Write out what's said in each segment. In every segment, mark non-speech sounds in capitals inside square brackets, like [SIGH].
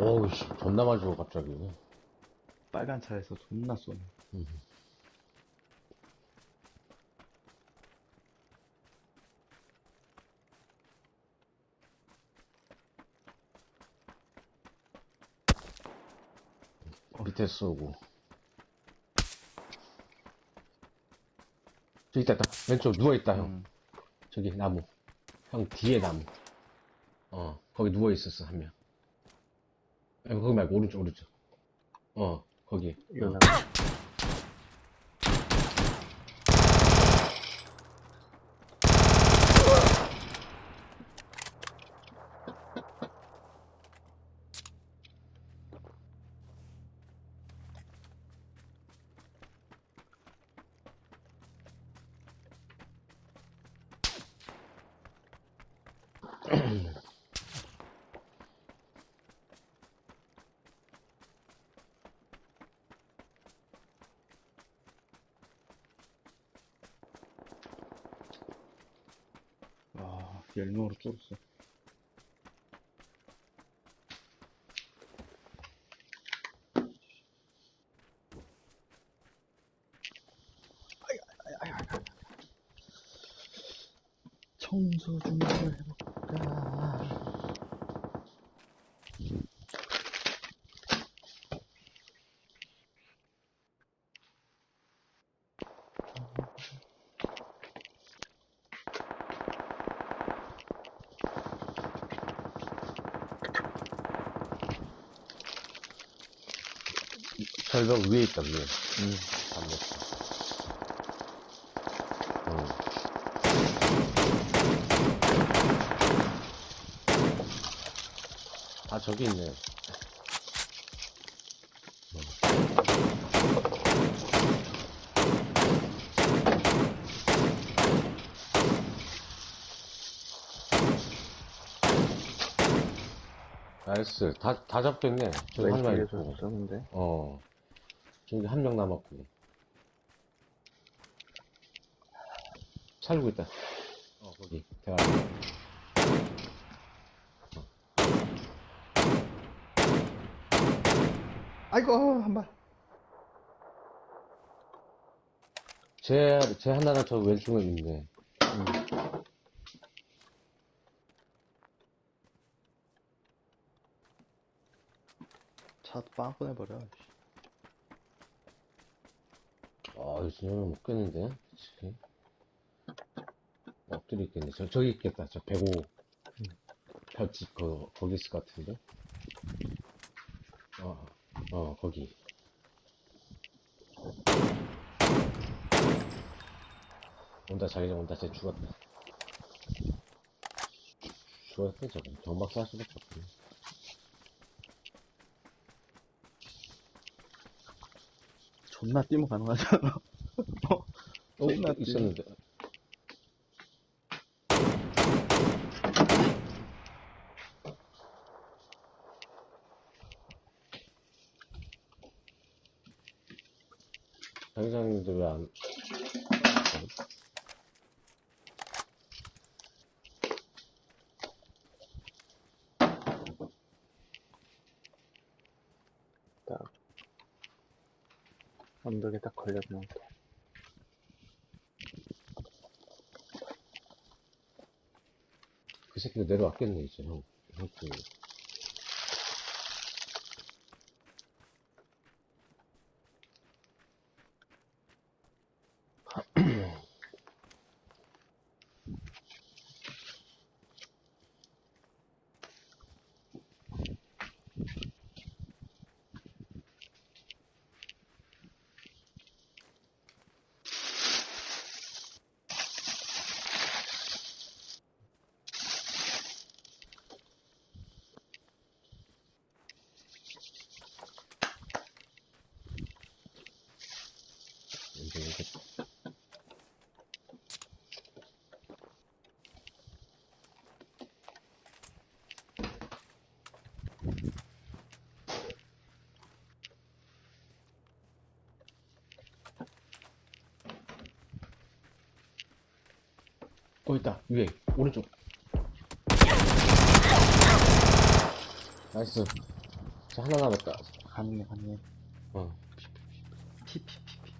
어우, 씨, 존나 맞고 갑자기. 빨간 차에서 존나 쏘네. 밑에 쏘고. 저기 있다, 있다. 왼쪽 누워있다, 형. 음, 저기, 나무. 형, 뒤에 나무. 어, 거기 누워있었어, 한 명. 아니, 거기 말고, 오른쪽, 오른쪽. 어, 거기. 어. 열명으로 쫄았어. 청소 좀 해볼까? 절벽 위에 있다, 위에. 음, 안 먹어. 응. 아, 저기 있네. 나이스. 다, 다 잡겠네. 저기 한명 왼쪽에서 있고. 쏘는데. 어. 저기 한 명 남았고. 살고 있다. 어, 거기. 대가. 아이고, 한 발. 제, 제 하나는 저 왼쪽에 있네. 차도 빵 꺼내버려. 씨. 아, 이 진짜 못 깼는데? 솔직히. 엎드려 있겠네. 저, 저기 있겠다. 저 105. 벽집, 그, 거기 있을 것 같은데? 어, 어, 거기. 온다, 자기장 온다. 쟤 죽었다. 죽었대, 저거. 정박 쌀 수밖에 없네. 존나 뛰면 가능하잖아. 어, 어, 뛰- 있었는데. 자기장님들 왜 안, 딱. 언덕에 딱 걸렸나 보다. 새끼가 내려왔겠네, 이제, 형. 형, 그, 이제, 어, 있다. 위에. 오른쪽. 나이스. 저 하나 남았다. 갔네, 갔네. 어. 피피피피.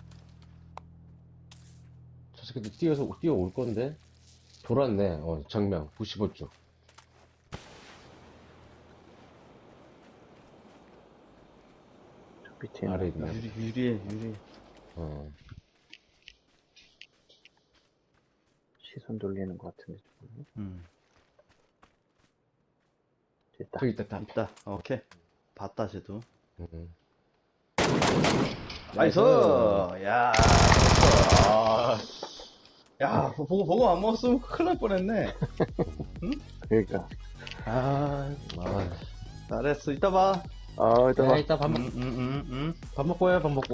저 새끼들 뛰어서, 뛰어올 건데? 돌았네. 어, 정면. 95쪽. 저 밑에 아래? 있네. 유리, 유리에, 유리. 어. 시선 돌리는 것 같은데. 음. 됐다. 저기 있다, 다. 있다. 오케이. 봤다, 쟤도. 음. 나이스! 야, 좋았어. 아. 야, 보고, 보고 안 먹었으면 큰일 날 뻔했네. [LAUGHS] 그러니까. 아, 아, 잘했어. 이따 봐. 아, 일단 야, 이따 밥, 먹, 음, 음, 음, 음. 밥 먹고 해, 밥 먹고.